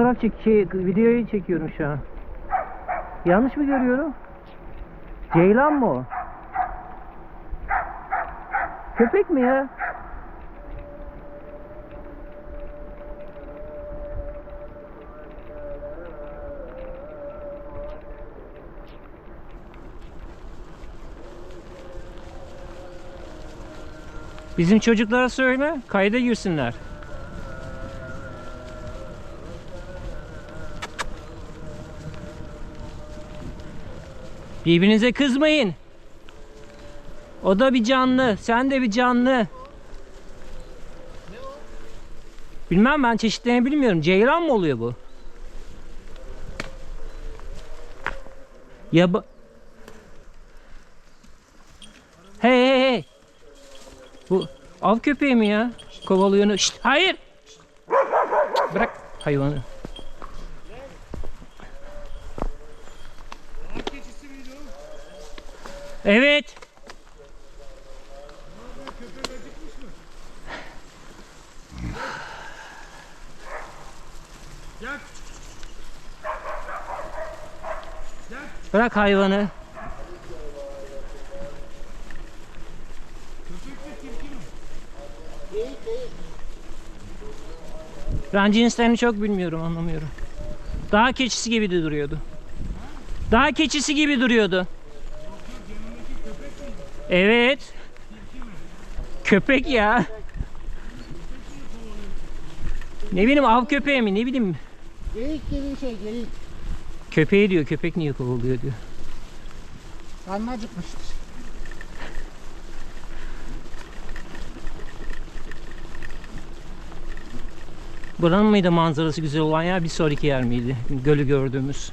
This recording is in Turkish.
fotoğraf çek şey videoyu çekiyorum şu an. Yanlış mı görüyorum? Ceylan mı o? Köpek mi ya? Bizim çocuklara söyle, kayda girsinler. Birbirinize kızmayın. O da bir canlı, sen de bir canlı. Bilmem ben çeşitlerini bilmiyorum. Ceylan mı oluyor bu? Ya ba- Hey hey hey. Bu av köpeği mi ya? Kovalıyor. Şşt, hayır. Bırak hayvanı. keçisi miydi o? Evet. Gel. Gel. Bırak hayvanı. Ben cinslerini çok bilmiyorum, anlamıyorum. Daha keçisi gibi de duruyordu. Daha keçisi gibi duruyordu. Evet. Köpek ya. Ne bileyim av köpeği mi ne bileyim. Geyik gibi şey geyik. Köpeği diyor köpek niye kovalıyor diyor. Karnı acıkmıştır. Buranın mıydı manzarası güzel olan yer bir sonraki yer miydi? Gölü gördüğümüz.